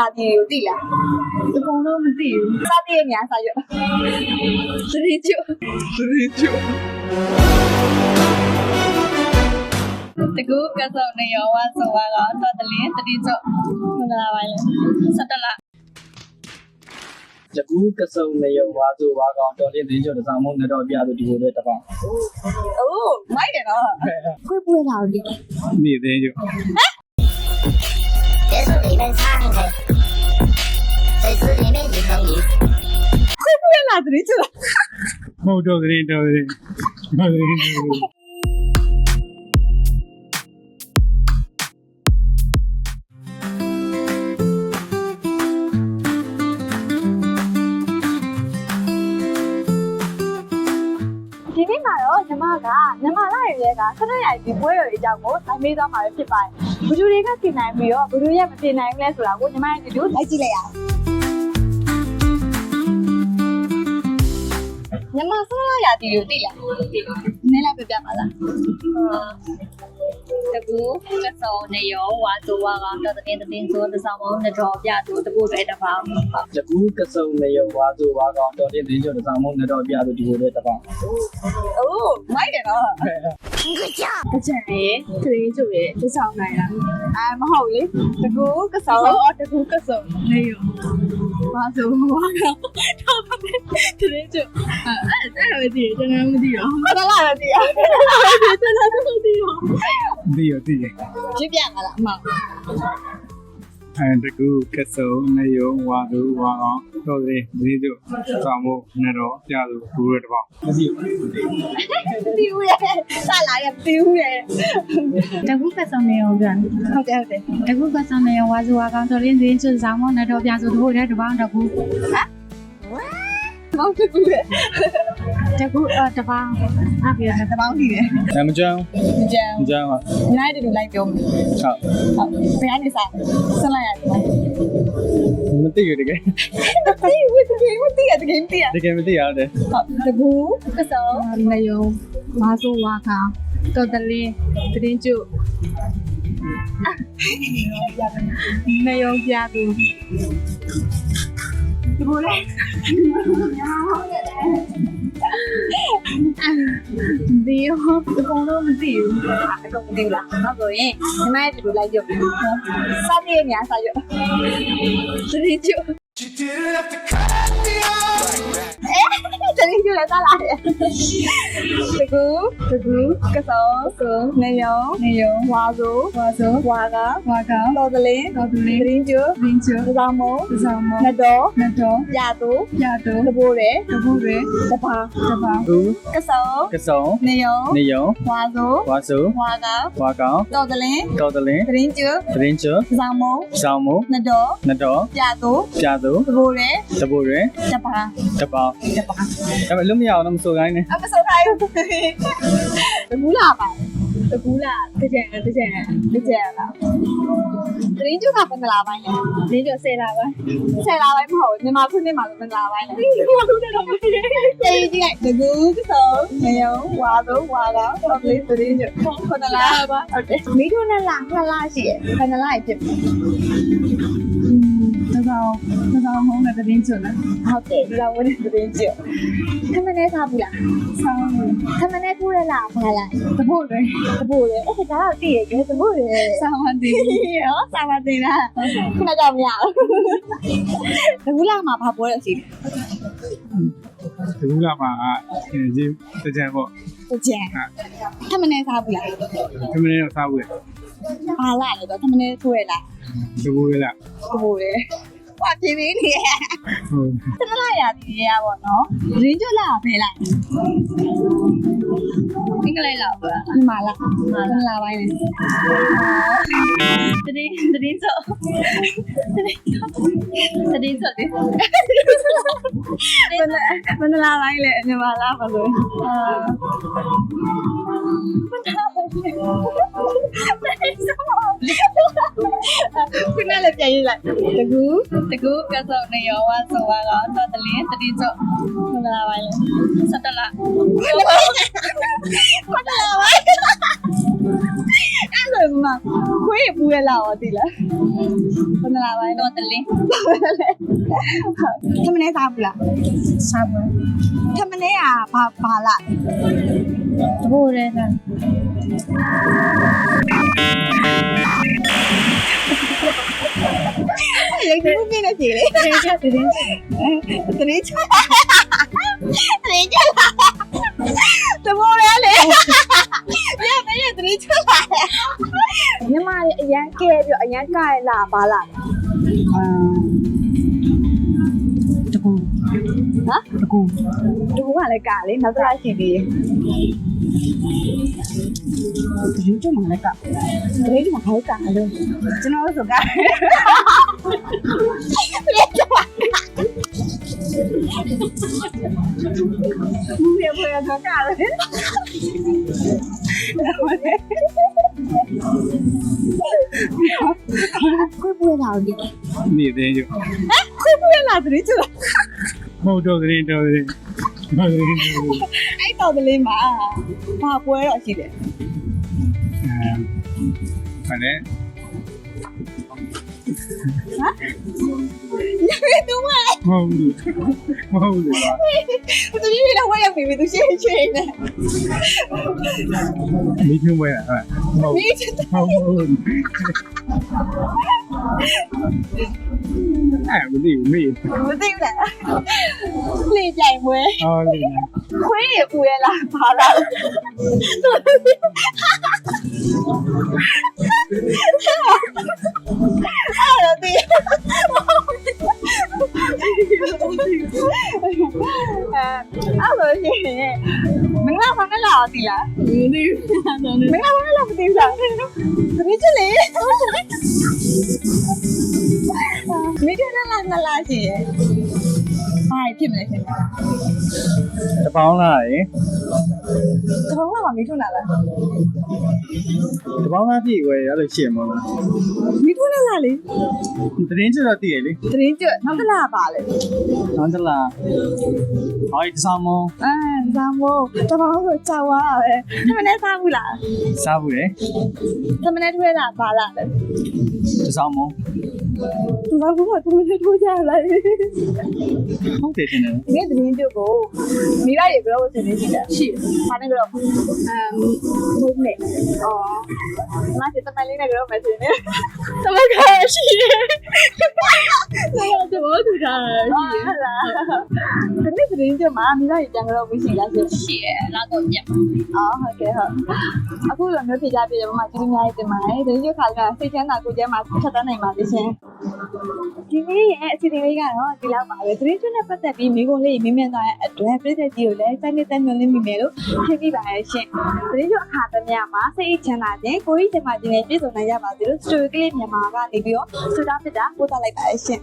စာတီကိုသိလားအကုန်လုံးမသိဘူးစာတီရဲ့ညာစာရွက်သတိကျသတိကျတကူကစုံနေရောဝဆိုဝါကောသတလင်းသတိကျမင်္ဂလာပါလေစတလားတကူကစုံနေရောဝါဆိုဝါကောင်တော်လေးတင်းကျော်တစားမုံနဲ့တော့ပြသူဒီလိုတွေတပောင်းအိုးမိုက်တယ်နော်ခွေးပွေးလာလို့ဒီနေသေးကျဟမ် Eso vive en သတိကျမဟုတ်တော့တင်းတော်တင်းဟုတ်တင်းတော်ဒီနေ့မှာတော့ညီမကညီမလာရဲ့ကဆက်ရက်ရိုက်ဒီပွဲတော်အကြောင်းကိုတိုင်းမေးသွားမှာပဲဖြစ်ပါတယ်ဘလူတွေကပြင်နိုင်ပြီးတော့ဘလူရဲ့မပြင်နိုင်ဘူးလဲဆိုတာကိုညီမရဲ့ဒီလိုလိုက်ကြည့်လိုက်ရအောင် ညီမဆက်ရက်ရာဒီကိုသိလားနည်းလိုက်ပြပြပါလားတကူကစောနေရောဝါဆိုဝါကတော့တကင်းတင်းဆိုတစောင်းမနှစ်တော်ပြသူတကူတွေတပောင်းတကူးကစုံနေရောဝါဆိုဝါကောင်တော်လေးတင်းကျော်တစားမုန်းနေတော့ပြသူဒီကိုလေးတပောင်းအိုးမိုက်တယ်နော်အကြံရဲ့သတိကျရဲ့တစောင်းနိုင်လားအဲမဟုတ်လေတကူကစောအော်တကူကစုံနေရောဘာဆိုဘာကတော့သ တိကျအဲ့အဲ့ဒါပဲသိတယ်ကျွန်တော်မသိတော့မလာလာတည်းကျွန်တော်မသိတော့ဒီရဒီရပြပြမလားအမအဲတကူးကစုံနေရောဝါဆိုဝါကောင်တော်လေးတင်းကျော်တစားမုန်းနေတော့ပြသူဒီကိုလေးတပောင်းမရှိဘူးတီးဦးရဲ့စလာရဲ့တီးဦးရဲ့တကူကစုံနေရောပြန်ဟုတ်တယ်ဟုတ်တယ်တကူကစုံနေရောဝါဆိုဝါကောင်တော်လင်းစင်းချွတ်ဆောင်မနဲ့တော့ပြဆိုတို့တဲ့တပေါင်းတကူမော င်တကူရဲ့တကူအတပေါင်းအပြည့်တပေါင်းတီးတယ်အဲမကြောင်ကြံမကြောင်ဟာနိုင်တယ်လို့လိုက်ပြောမယ်ဟုတ်ဟုတ်ဘယ်ကနေစားဆက်လိုက်ရတယ်မသိရတကယ်တီးဝတ်တီးဝတ်တီးရတကယ်တီးရတကယ်မသိရတယ်ဟုတ်တကူကစောနေရောဝါဆိုဝါကောင်တော်တလင်းတရင်ကျနေရောပြသူ တကူလေဒီရောအကုန်လုံးမသိဘူးအကုန်တီးလားဟုတ်ဆိုရင်ညီမရဲ့ဒီလိုလိုက်ပြောမယ်စားတဲ့ညာစားရွတ်သတိကျတတိ ကျလာလာတယ်တကူတကူကစောဆိုနေယောနေယောဝါဆိုဝါဆိုဝါကဝါကောင်တော်တလင်းတော်တလင်းသရင်ကျရင်းချသစားမုံပဆောင်မနတော်နတော်ပြတူပြတော့တဘိုးတယ်တပုတ်ရတပါတပေါင်းသူကစောကစုံနေယောနေရောဝါဆိုဝါဆိုဝါကဝါကောင်တော်တလင်းတော်တလင်းသရင်ကျသတင်းချသစားမုံဆောင်မှုနတော်နတော်ပြတူပြသူတဘိုးတယ်တပူရယ်တပါတပေါင်းတပါဒါပေမဲ့လုံးမရအောင်တော့မစိုးခိုင်းနဲ့အမစိုးခိုင်းဘူးတကူလာပါတကူလာတကြံတကြံတကြရလားသရင်ကျကဘယ်လာပိုင်းလဲရင်းချဆယ်လာပါဆယ်လာပိုင်းမဟုတ်ဘူးမြန်မာခုနှစ်မှာဘယ်လာပိုင်းလဲဒီမှာလို့တော့မသိဘူးတေးကြီးကတကူကစောနေယောဝါဆိုဝါကတော်တလင်းသရင်ကျခုနလားဟုတ်တယ်မိတို့နဲ့လားနှစ်လားရှိရယ်ဘယ်နှလားဖြစ်ပြီ တပေါင်းတပေါင်းဟုံးတဲ့တရင်ချလားဟုတ်တယ်ဒီလောက်ဝင်တဲ့သတင်းကြည့်ခမနဲ့စားဘူးလားဆောင်းခမနဲ့ထိုးရလားဘာလားတပုတ်ရတပို့လေအဲ့ဒါတော့တည်ရယ်တပို့လေဆောင်းမသိရောစားမတင်လားခဏကြောင်မရဘူးဘူးလားမှာဘာပွဲရစီဒီကမှာအဲဒီတကြံပေါ့တကြံခမနဲ့စားဘူးလားခမင်းတော့စားဘူးဘာလားလဲတော့ခမနဲ့ထိုးရလားတပူရလားတပို့လေ ဘာပြင်းနေနေဟုတ်တနလာရတီရပါတော့ရင်းကြလားဖဲလားအင်္ဂလိပ်လောက်ပါဒီမှာလားတနလာပိုင်းလေတရင်တရင်ဆိုတရင်ဆိုတယ်ဘယ်နဲ့ဘယ်လာပိုင်းလဲညီမလားပါလို့အာခုနလည်းပြန်ရေးလိုက်တကူတကူကစောနေရောဝါဆိုဝါကတော့တလင်းတရင် ဆိုဘယ်လာပိုင်းလဲစတလာဘယ်လာပိုင်းအဲ့လိုမှခွေးပူရလာတော့ဒီလားဘယ်နှလားပိုင်းတော့တလင်းထမင်းစားဘူးလားစားဘူးထမင်းကဘာဘာလားတဘိုးရဲက ရိတ်ဘူးပြင်းနေစီလေတရေချက်တရေချက်တရေချတရေချလာတဘောရလေရမရတရေချလာညီမလေးအရန်ကဲပြီးအရန်ကဲလာပါလားတကူ ဟမ်တကူဒီကလည်းကလေနောက်တစ်လားရှိသေးတယ်တရင်ကျမှလည်းကတရေချမှာခိုင်းကလို့ကျွန်တော်တို့ဆိုကဘူးရဖွယ်တော့ကလေခွေးပွေးလာဒီနေသေးကြခွေးပွေးလာတရေချလာ မဟုတ်တော့သတင်းတော်သတင်းတော်သတင်းအဲ့တော်ကလေးမှာဘာပွဲတော့ရှိတယ်အဲအဲ့ညနေတူမမဟုတ်ဘူးမဟုတ်ဘူးကွာသူကြီးလည်းဝဲရပြီသူရှင်းရှင်းနေမိချုံဝဲတာဟုတ်မိချစ်ဟုတ်ဟုတ် အဲ့မသိဘူးမေးမသိဘူးလားလေကြိုင်ပွဲအော်လေခွေးရပူရလားဘာလားအဲ့တော့ဒီအဲအဲ့လိုရှိရင်မင်္ဂလာဖန်လာတီလားမသိဘူးတော့မင်္ဂလာဖ မိထလာလာလာရှိရင်ဘာဖြစ်မလဲရှင်တပေါင်းလားရေ တဘောကမမိထွန်းလာလားတပေါင်းလားပြည့်ဝဲရလို့ရှိရမလားမိထွန်းလာလားလေသတင်းချတော့တည်ရလေတရင်ကျွတ်နောက်တစ်လားပါလေနောက်တလားဟောဒီဆောင်မအဲဇာမိုးတဘောကိုကြောက်သွားပဲသမနဲ့စားဘူးလားစားဘူးလေသမနဲ့ထွေးတာပါလားလေဒီဆောင်မသူကဘူးကသူနဲ့ထိုးကြလားဟုတ်တယ်တင်တယ်ဒီနေ့တရင်ကျွတ်ကိုမိဘရေကတော့စနေရှိတာရှိဘာနဲ့ကတော့အမ်ဘုံနဲ့အော်မဆီတမလေးနဲ့ကတော့မစနေတမကရှိတယ် တော့တဘောသူထားတယ် ဟုတ်လား ဒီနေ့တရင်ကျွတ်မှာမိဘရေပြန်ကတော့မရှိလားရှင်ရှိရလာတော့ပြန်အော်ဟုတ်ကဲ့ဟုတ်အခုလိုမျိုးဖြေကြပြရမှာကျေးဇူးအများကြီးတင်ပါတယ်ဒီရုပ်ခါကစိတ်ချမ်းသာကိုယ်ကျမ်းမှာဖြတ်တန်းနိုင်ပါလိမ့်ရှင်ဒီနေ့ရဲ့အစီအစဉ်လေးကတော့ဒီလောက်ပါပဲသတင်းကျွတ်နဲ့ပတ်သက်ပြီးမိကုံးလေးမြင်မြန်သွားတဲ့အတွက်ပြည်သက်ကြီးကိုလည်းစိုက်နေတက်မြုံလေးမိမယ်လို့ဖြေပြပါရဲ့ရှင်သတင်းကျွတ်အခါသမယမှာစိတ်ချမ်းသာခြင်းကိုယ်ကြီးချမ်းသာခြင်းနဲ့ပြည့်စုံနိုင်ကြပါစေလို့စတူဒီကလေးမြန်မာကနေပြီးတော့စူတောင်းဖြစ်တာပို့သလိုက်ပါရဲ့ရှင်